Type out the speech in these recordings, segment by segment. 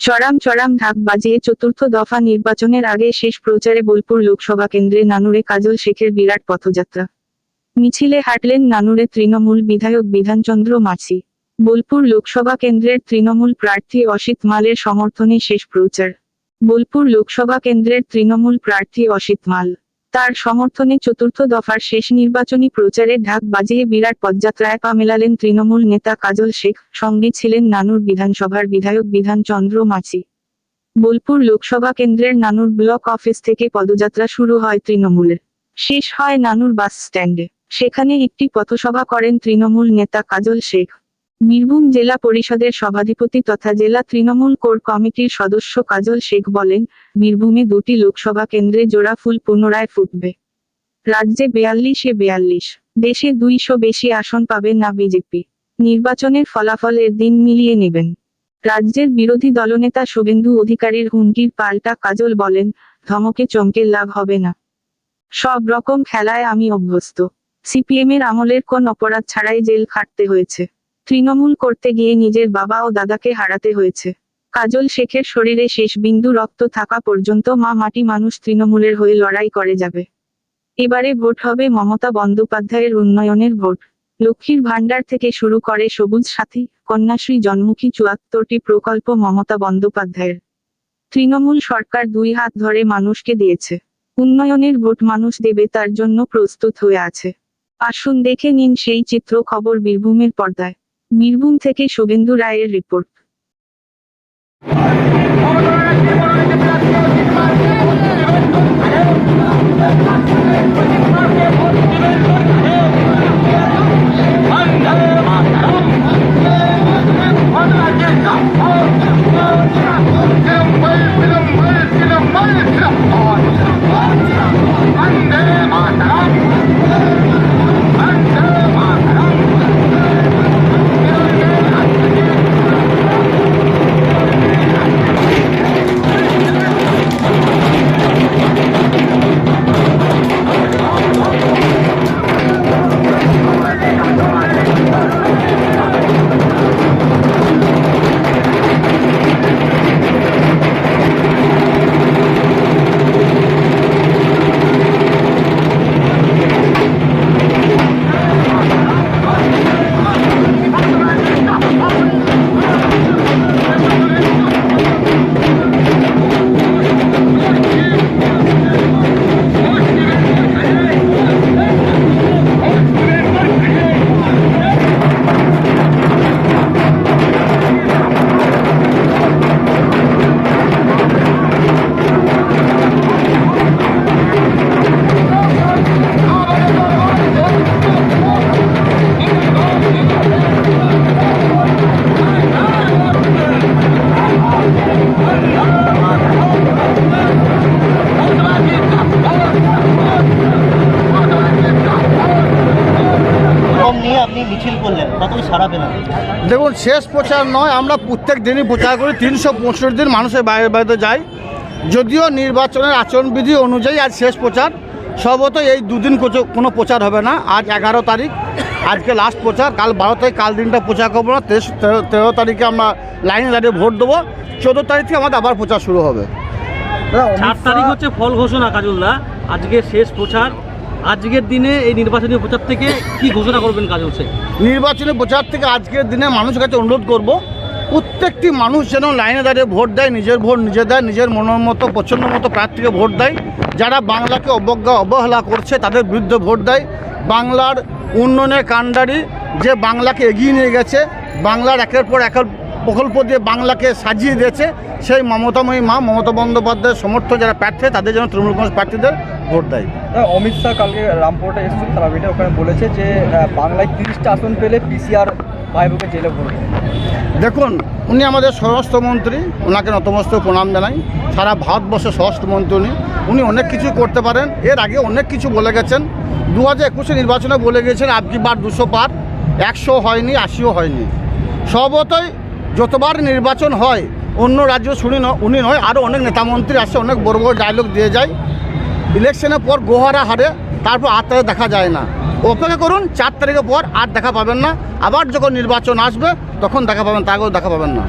চড়াম চড়াম ঢাক বাজিয়ে চতুর্থ দফা নির্বাচনের আগে শেষ প্রচারে বোলপুর লোকসভা কেন্দ্রে নানুরে কাজল শেখের বিরাট পথযাত্রা। মিছিলে হাঁটলেন নানুরে তৃণমূল বিধায়ক বিধানচন্দ্র মাছি বোলপুর লোকসভা কেন্দ্রের তৃণমূল প্রার্থী অসিত মালের সমর্থনে শেষ প্রচার। বোলপুর লোকসভা কেন্দ্রের তৃণমূল প্রার্থী অসিত মাল। তার সমর্থনে চতুর্থ দফার শেষ নির্বাচনী প্রচারে ঢাক বাজিয়ে বিরাট পদযাত্রায় পা মেলালেন তৃণমূল নেতা কাজল শেখ, সঙ্গে ছিলেন নানুর বিধানসভার বিধায়ক বিধানচন্দ্র মাছি বোলপুর লোকসভা কেন্দ্রের নানুর ব্লক অফিস থেকে পদযাত্রা শুরু হয় তৃণমূলের। শেষ হয় নানুর বাস স্ট্যান্ডে। সেখানে একটি পথসভা করেন তৃণমূল নেতা কাজল শেখ। বীরভূম জেলা পরিষদের সভাধিপতি তথা জেলা তৃণমূল কোর কমিটির সদস্য কাজল শেখ বলেন, বীরভূমে দুটি লোকসভা কেন্দ্রে জোড়া ফুল পুনরায় ফুটবে। রাজ্যে বেয়াল্লিশে বেয়াল্লিশ, দেশে দুইশো বেশি আসন পাবে না বিজেপি। নির্বাচনের ফলাফল এর দিন মিলিয়ে নেবেন। রাজ্যের বিরোধী দলনেতা শুভেন্দু অধিকারীর হুমকির পাল্টা কাজল বলেন, ধমকে চমকে লাভ হবে না। সব রকম খেলায় আমি অভ্যস্ত। সিপিএম এর আমলের কোন অপরাধ ছাড়াই জেল খাটতে হয়েছে। তৃণমূল করতে গিয়ে নিজের বাবা ও দাদাকে হারাতে হয়েছে। কাজল শেখের শরীরে শেষ বিন্দু রক্ত থাকা পর্যন্ত মা মাটি মানুষ তৃণমূলের হয়ে লড়াই করে যাবে। এবারে ভোট হবে মমতা বন্দ্যোপাধ্যায়ের উন্নয়নের ভোট। লক্ষ্মীর ভাণ্ডার থেকে শুরু করে সবুজ সাথী, কন্যাশ্রী জন্মুখী চুয়াত্তরটি প্রকল্প মমতা বন্দ্যোপাধ্যায়ের। তৃণমূল সরকার দুই হাত ধরে মানুষকে দিয়েছে। উন্নয়নের ভোট মানুষ দেবে তার জন্য প্রস্তুত হয়ে আছে। আসুন দেখে নিন সেই চিত্র খবর বীরভূমের পর্দায়। বীরভূম থেকে শোভেন্দু রায়ের রিপোর্ট Thank you. মিছিল করলেন কতই সারা পেলেন দেখুন শেষ প্রচার নয় আমরা প্রত্যেক দিনই প্রচার করি তিনশো পঁয়ষট্টি দিন মানুষের বাইরে বাইরে যাই। যদিও নির্বাচনের আচরণবিধি অনুযায়ী আজ শেষ প্রচার সম্ভবত এই দুদিন কোচো- কোনো প্রচার হবে না। আজ এগারো তারিখ আজকে লাস্ট প্রচার কাল বারো তারিখ কাল দিনটা প্রচার করব না তেইশ তেরো তেরো তারিখে আমরা লাইনে দাঁড়িয়ে ভোট দেবো। চোদ্দ তারিখ থেকে আমাদের আবার প্রচার শুরু হবে। চার তারিখ হচ্ছে ফল ঘোষণা কাজলদা। আজকে শেষ প্রচার আজকের দিনে এই নির্বাচনী প্রচার থেকে কি ঘোষণা করবেন কাজ হচ্ছে নির্বাচনী প্রচার থেকে আজকের দিনে মানুষের কাছে অনুরোধ করব, প্রত্যেকটি মানুষ যেন লাইনে দাঁড়িয়ে ভোট দেয়, নিজের ভোট নিজে দেয়, নিজের মনের মতো, পছন্দ মতো প্রার্থীকে ভোট দেয়। যারা বাংলাকে অবজ্ঞা, অবহেলা করছে, তাদের বিরুদ্ধে ভোট দেয়। বাংলার উন্নয়নের কাণ্ডারি যে বাংলাকে এগিয়ে নিয়ে গেছে, বাংলার একের পর একের প্রকল্প দিয়ে বাংলাকে সাজিয়ে দিয়েছে সেই মমতাময়ী মা মমতা বন্দ্যোপাধ্যায়ের সমর্থ যারা প্রার্থী তাদের জন্য তৃণমূল কংগ্রেস প্রার্থীদের ভোট দেয়। অমিত শাহ কালকে রামপুরহাটে এসেছিল তারা মিটে ওখানে বলেছে যে বাংলায় তিরিশটা আসন পেলে পিসিআর ভাইবোকে জেলে ভরবে দেখুন উনি আমাদের স্বরাষ্ট্রমন্ত্রী ওনাকে নতমস্ত প্রণাম জানাই। সারা ভারতবর্ষের স্বরাষ্ট্রমন্ত্রী উনি। উনি অনেক কিছু করতে পারেন। এর আগে অনেক কিছু বলে গেছেন। দু হাজার একুশে নির্বাচনে বলে গিয়েছেন আপকি বার দুশো পার একশো হয়নি আশিও হয়নি। সর্বতই যতবার নির্বাচন হয় অন্য রাজ্য শুনি উনি নয় আরও অনেক নেতামন্ত্রী আসে অনেক বড় বড় ডায়লগ দিয়ে যায়। ইলেকশনের পর গোহারা হারে তারপর আত্মায় দেখা যায় না। অপেক্ষা করুন চার তারিখের পর আর দেখা পাবেন না। আবার যখন নির্বাচন আসবে তখন দেখা পাবেন তাকেও দেখা পাবেন না।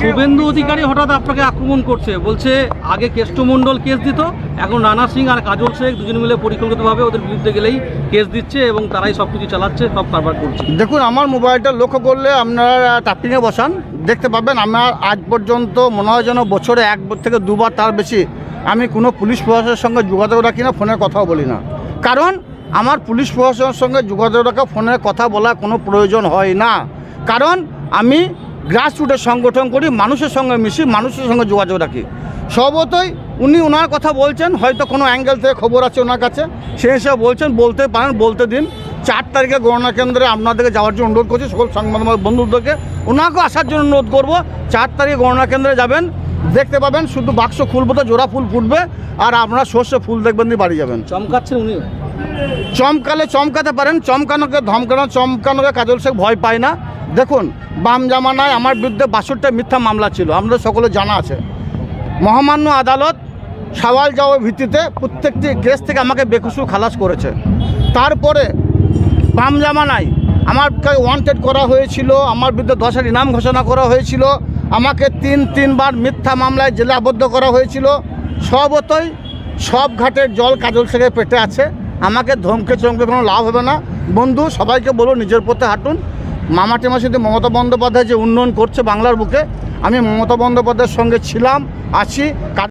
শুভেন্দু অধিকারী হঠাৎ আপনাকে আক্রমণ করছে। বলছে আগে কেষ্টমণ্ডল কেস দিত এখন রানা সিং আর কাজল শেখ দুজন মিলে পরিকল্পিতভাবে ওদের বিরুদ্ধে গেলেই কেস দিচ্ছে এবং তারাই সব কিছু চালাচ্ছে সব কারবার করছে। দেখুন আমার মোবাইলটা লক্ষ্য করলে আপনারা টাপিংয়ে বসান। দেখতে পাবেন, আমার আজ পর্যন্ত মনে হয় যেন বছরে এক থেকে দুবার তার বেশি আমি কোনো পুলিশ প্রশাসনের সঙ্গে যোগাযোগ রাখি না ফোনে কথাও বলি না। কারণ আমার পুলিশ প্রশাসনের সঙ্গে যোগাযোগ রাখা, ফোনে কথা বলা কোনো প্রয়োজন হয় না। কারণ আমি গ্রাসরুটের সংগঠন করি, মানুষের সঙ্গে মিশি, মানুষের সঙ্গে যোগাযোগ রাখি। স্বভাবতই উনি ওনার কথা বলছেন, হয়তো কোনো অ্যাঙ্গেল থেকে খবর আছে ওনার কাছে সেই হিসাবে বলছেন, বলতে পারেন, বলতে দিন। চার তারিখে গণনা কেন্দ্রে আপনাদেরকে যাওয়ার জন্য অনুরোধ করছি সকল সংবাদ মাধ্যম বন্ধুদেরকে ওনাকেও আসার জন্য অনুরোধ করব। চার তারিখে গণনা কেন্দ্রে যাবেন দেখতে পাবেন শুধু বাক্স খুলবো তো জোড়া ফুল ফুটবে আর আপনারা সর্ষে ফুল দেখবেন দিয়ে বাড়ি যাবেন। চমকাচ্ছেন উনি? চমকালে চমকাতে পারেন চমকানোকে ধমকানো চমকানোকে কাজল শেখ ভয় পায় না। দেখুন বাম জামানায় আমার বিরুদ্ধে বাষট্টি মিথ্যা মামলা ছিল আমাদের সকলে জানা আছে। মহামান্য আদালত সওয়াল যাওয়ার ভিত্তিতে প্রত্যেকটি কেস থেকে আমাকে বেকসুর খালাস করেছে। তারপরে বাম জামানায়। আমাকে ওয়ান্টেড করা হয়েছিল, আমার বিরুদ্ধে দশের ইনাম ঘোষণা করা হয়েছিল, আমাকে তিন, তিনবার মিথ্যা মামলায় জেলে আবদ্ধ করা হয়েছিল। সবতই সব ঘাটের জল কাজল থেকে পেটে আছে। আমাকে ধমকে চমকে কোনো লাভ হবে না। বন্ধু, সবাইকে বলো নিজের পথে হাঁটুন। মামাটি মাসিতে মমতা বন্দ্যোপাধ্যায় যে উন্নয়ন করছে বাংলার বুকে, আমি মমতা বন্দ্যোপাধ্যায়ের সঙ্গে ছিলাম, আছি।